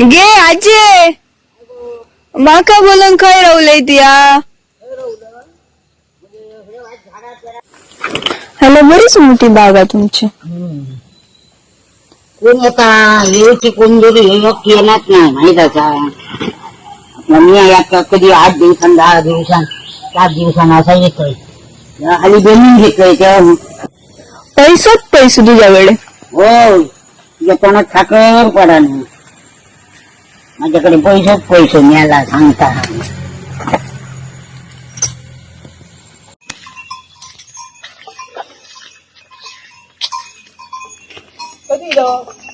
गे आजे! माका बोलून खंय रावलंय तिया? हॅलो बरीच मोठी बाग आहे तुमची कोण येता येऊची कोण जरी येणार नाही माहिताचा मी आता कधी आठ दिवसां दहा दिवसां सात दिवसांना असा येतोय. खाली बनवून घेतोय तेव्हा पैसोच पैसे तुझ्याकडे. हो येताना साखर पडा नाही माझ्याकडे पैसेच पैसे न्यायला सांगता.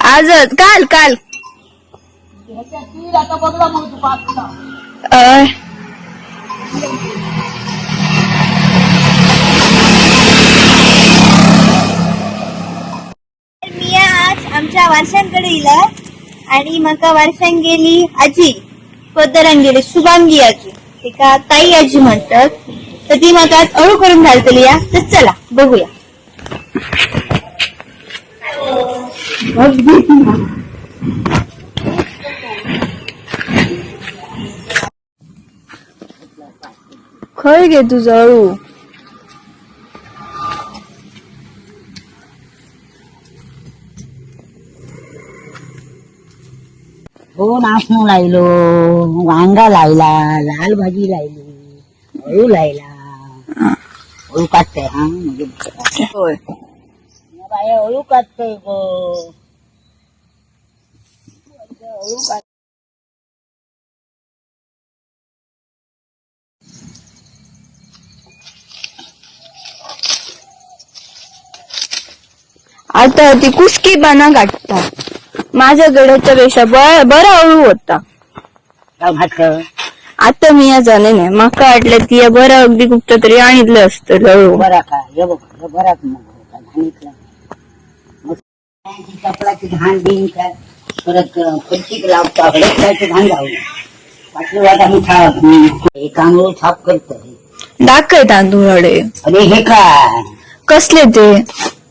आजच काल काल. मी आज आमच्या वारशांकडे इला आणि म्हाका वारसान गेली आजी पदरान गेली शुभांगी आजी. तिका ताई आजी म्हणतात. तर ती म्हाका आज अळू करून घालतली या तर चला बघूया. खय गे तुझं अळू? हो नाचणं लायलो वांगा लायला लाल भाजी लायली अळू लायला अळू काढते हा म्हणजे होय बाया अळू काढतोय गो अळू काढ आता ती कुसकी बाना काढता माझ्या गड्याच्या पेक्षा बरा अळू होता. आता मी या जाणे नाही माका वाटलं ती बरं अगदी कुठं तरी आणलं असतं अळू बरा का? हे बघ हे बराच मग? होता घाणीतला मग त्यांची कपडाची घाण बिन काय? परत पच्चीक लावतो हडकल्याची घाण लावली पाचवी वाट आम्ही छाप हे तांदूळ छाप दाखय तांदूळ अडे अरे हे काय? कसले ते?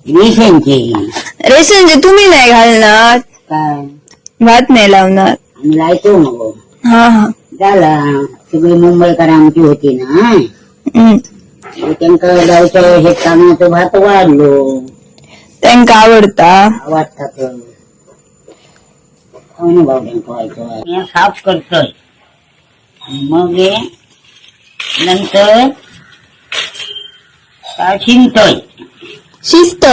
विषयांची रेशनचे तुम्ही नाही घालणार. काय भात नाही लावणार. आम्ही मग हा हा. झाला. सगळी मुंबईकर आमची होती ना. हम्म. त्यांना गावचं हे तांदळाचं भात वाढलो. त्यांका आवडता. वाटतात. मी साफ करतोय. मग हे नंतर काय शिंतोय? शिस्त.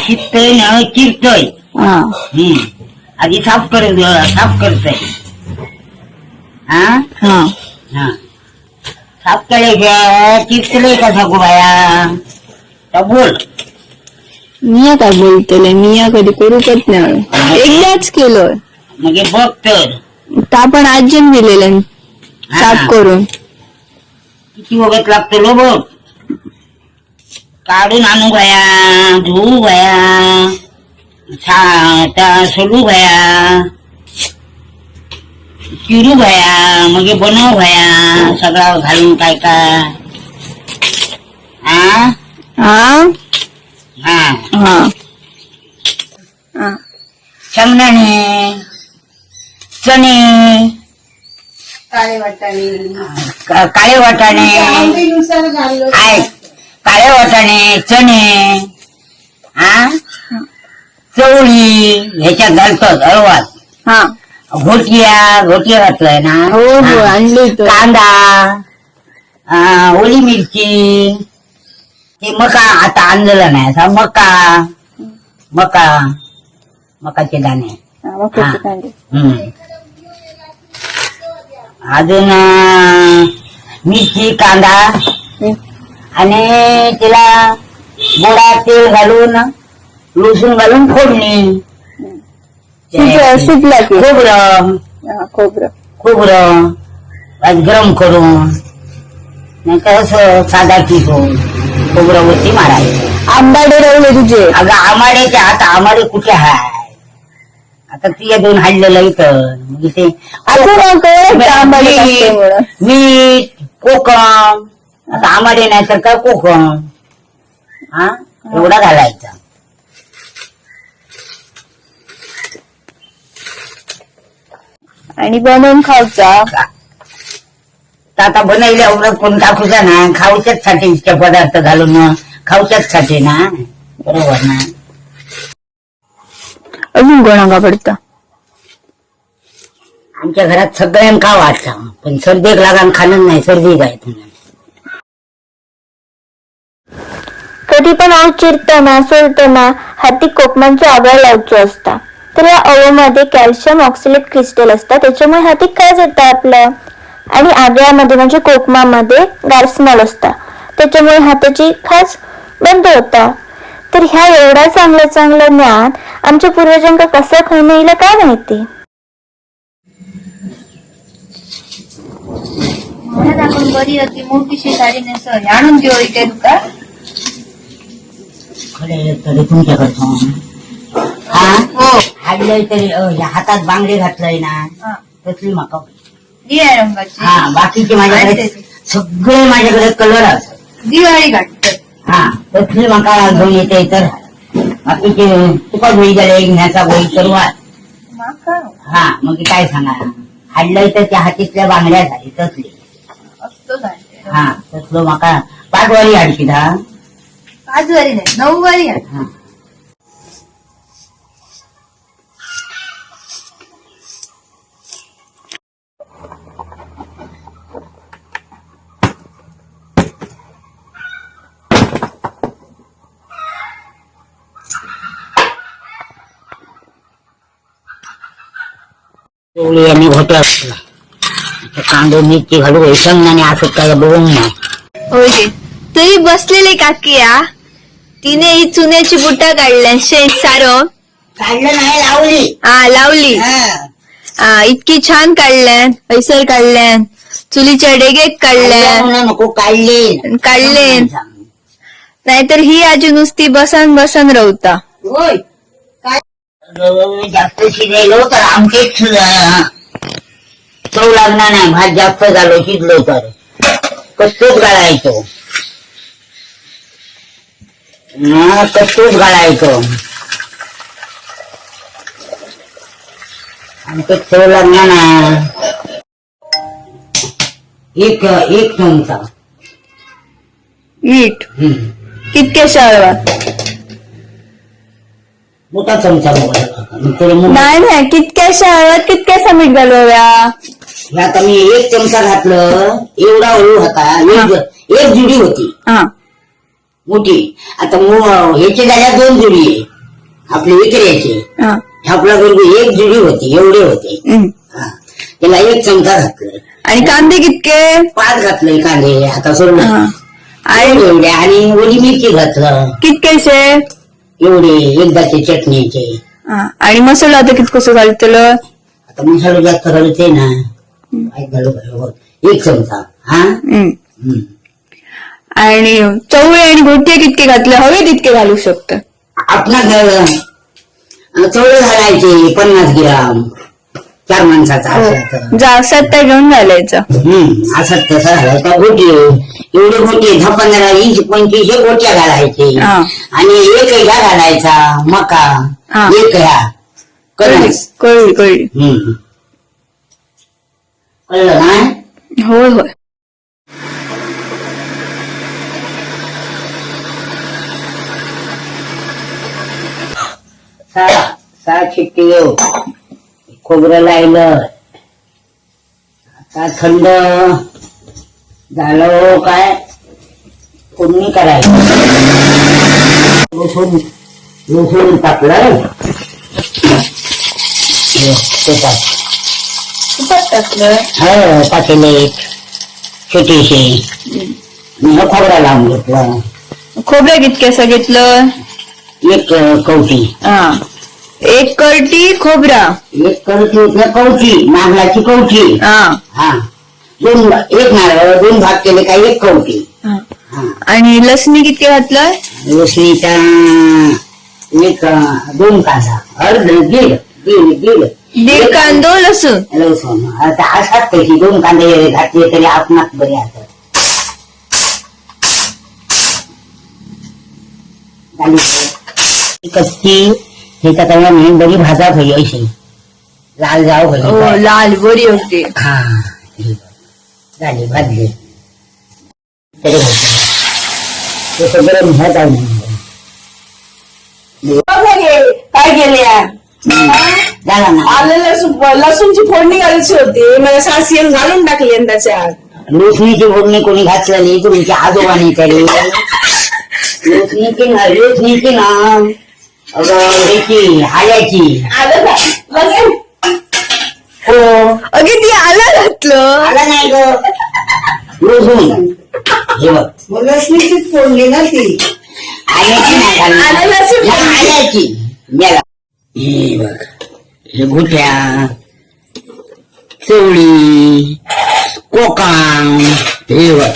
शिजतोय न चिरतोय. हा. हम्म. आधी साफ कर साफ करतोय हा? हा. हा. साफ केल्याशिवाय चिरतले का सांगू बाया? तर बोल? मिया काय बोलतले मिया कधी करूकच नाही. अळू. एकदाच केलं. मग हे बघ तर. आपण आजीन दिलेलं. साफ करून. किती वगैरे लागतो लो बघ. काढून आणू गया धुवू गया छा सोडू गया चिरू मग हे बनव गया सगळं घालून काय काय. हा. शेंगदाणे चणे काळे वाटाणे. आहे काळे वाटाणे. चणे हा चवळी ह्याच्यात घालतात हळवात हा घोटिया घोटिया घातलाय ना हो हो हा. आणली कांदा ओली मिरची ते मका आता आणलेलं नाही असा मका मका मकाचे दाणे हा, मकाचे हा. कांदे. हम्म. अजून अं, मिरची कांदा हम्म. आणि तिला गोडा तेल घालून लसूण घालून फोडणी. शिजलं- शिजला की खोबरं. हा, खोबरं. खोबरं. आज गरम करून नाही तर असं साधा किसून खोबरं वरती मारायचं. आंबाडे रवले तुझे. अगं आमाड्याचे आता आमाडे कुठे हाय? आता ती दोन हाडलेलं इथं. मग ते कळलं का आंबाडे टाकते म्हणून. मीठ मीठ कोकम. आता आमाडे नाही तर काय कोकम? हा? एवढा घालायचा. आणि बनवून खाऊचा तर आता बनवल्यावर कोण टाकूचा ना. खाऊच्याच साठी इतके पदार्थ घालून. खाऊच्याच साठी ना. बरोबर ना? अजून कोणाका पडता. आमच्या घरात सगळ्यांना का वाटतं. पण सर्दीक लागान खाणं नाही. सर्दी काय कधी पण आव चिरताना सोलताना हाती कोकमांची आगळ लावचो असता. तर या अवमध्ये कॅल्शियम ऑक्सिलेट क्रिस्टल असतात त्याच्यामुळे हाती काय येतं आपलं. आणि आगळ्यामध्ये म्हणजे कोकमामध्ये गार्सनॉल असता. त्याच्यामुळे हाताची खास बंद होता. तर ह्या एवढा चांगलं चांगलं ज्ञान आमच्या पूर्वजांका कसं खाणं येईल काय माहिती? म्हणून आपण बरी होती मोठीशी साडी नेसवली आणून देऊ इथे तुका. खरे तरी तुमच्याकडचं हा? हो. हाडलंय तरी अ, हातात बांगडे घातलंय ना हा. तसली माका रंगाची हा बाकीचे माझ्याकडे सगळे माझ्याकडे कलर असतात दिवाळी घाटत हा तसली माका घेऊन येते तर बाकीचे तुका गोळी गेले घ्यायचा गोळी माका? हा मग काय सांगा हाडलंय तर त्या हातीतल्या बांगड्या झाली तसली असतो हा तसलं माका. पाचवारी हाडशी हा पाच वारी नाही नऊ वारी आहे. हा. चवळी आणि घोटे असला कांदे मिरची घालू शेंगदाणे असं काय बघून नाही होय तरी बसलेले काकिया तिने ही चुन्याची बुटा काढल्या शेण सारो काढलं नाही लावली हा लावली हा. हा इतकी छान काढल्यान पैसर काढल्यान चुलीच्या डेगेत म्हणून नको काढले काढलेन नाहीतर ही आजी नुसती बसन बसन रवता होय जास्त शिजायलो तर आमचेच चव लागणार नाही भात जास्त झालो शिजलो तर कच्चूच गाळायचो ना गाळायचो आमचं चव लागणार नाही एक एक चमचा मीठ हम्म. कितके शाळवा मोठा चमचा मग नाही नाही कितक्या शाळवात कितक्याचा मीठ घालूया हे आता मी एक चमचा घातलं एवढा हळू होता एक एक जुडी होती. हा. मोठी. आता मो- ह्याची झाल्या दोन जुडी आहे. आपले विक्र्याचे हा. आपला बरोबर एक जुडी होती एवढे होते. हम्म. हा. त्याला एक चमचा घातलं. आणि कांदे कितके? पाच घातले कांदे आता हा. सोडलं आणि एवढे आणि ओली मिरची घातलं. कितकेशे एवढे एकदाचे चटणीचे हा. आणि मसाला आता कितकोसो घालतलं? आता मसाला जास्त घालते ना. काय घालू घालू एक चमचा हा? हम्म. हम्म. आणि चवळे आणि घोटे कितके घातले हवे तितके घालू शकत. आपला चवळे घालायचे पन्नास ग्राम. चार माणसाचा असायचं. जा त्या घेऊन घालायचं. हम्म असं तसं घालायचा गोटी एवढे गोटी दहा पंधरा वीस पंचवीस हे गोट्या घालायचे. हा. आणि एक ह्या घालायचा मका. हा. एक ह्या. कळली? कळली कळली हम्म. कळलं ना? होय होय. सहा सहा शिट्टी येऊ खोबरं लायलं. आता थंड. झालं काय? फोडणी करायचं? लसूण लसूण टाकलं हे, ते टाकलं? हो पातेले छोटीशी. मी हे खोबरं लावून घेतलं. खोबरं कितकेसं घेतलं? एक कवटी. हा. एक कळटी खोबरा. एक कवटी कवटी. नागलाची कवटी. हा. हा. दोन एक नारळ दोन भाग केले का एक कवटी. आणि लसणी किती घातलं लसणीचा एक दोन कांदा अर्ध दीड दीड दीड. दीड कांदो लसूण? लसूण. आता असाच पैकी दोन कांदे घातले तरी आपणात बरे असतात झाली. कच्ची हे तर काही बरी भाजा होई अशी. लाल जाव हो काय. लाल बरी होते. हा. झाले भाजले तरी होते. ते सगळं म्हणत आहे म्हणून. काय केल्या? झाला ना आलं लसूण लसूणची फोडणी घालायची होती. मला सासियन घालून टाकली आणि त्याच्यात. फोडणी कोणी घातलेली तुमच्या आजोबाने तरी लोचणीची ना लोचणीची ना. अगं आल्याची आलं का? लसूण? अगे ती आला घातलं. आला नाही ग. लोचून हे बघ. लसणीचीच फोडणी ना ती? आल्याची नाही घालणार. आल्याची हे बघ. हे गुठ्या. चवळी. कोकांग. हे बघ.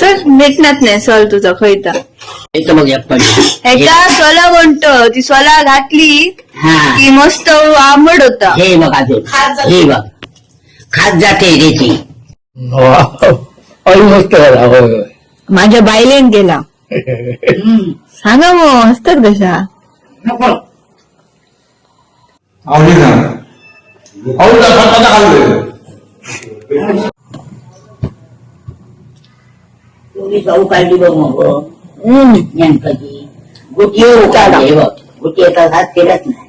चल भेटणार नाही सोल तुझा खैता इथं बघ एक पण एका सोला म्हणतो ती सोला घातली हा. की मस्त आंबट होता. हे बघ जाते. हे बघ. खात जाते त्याची. झाला होय होय. माझ्या बायलेन गेला. सांगा मग हसतात कशा? नको. खाल्लं. तुम्ही जाऊ काढली बघ मग गणपती गुटी हे बघ. गुटी एका घात केलाच नाही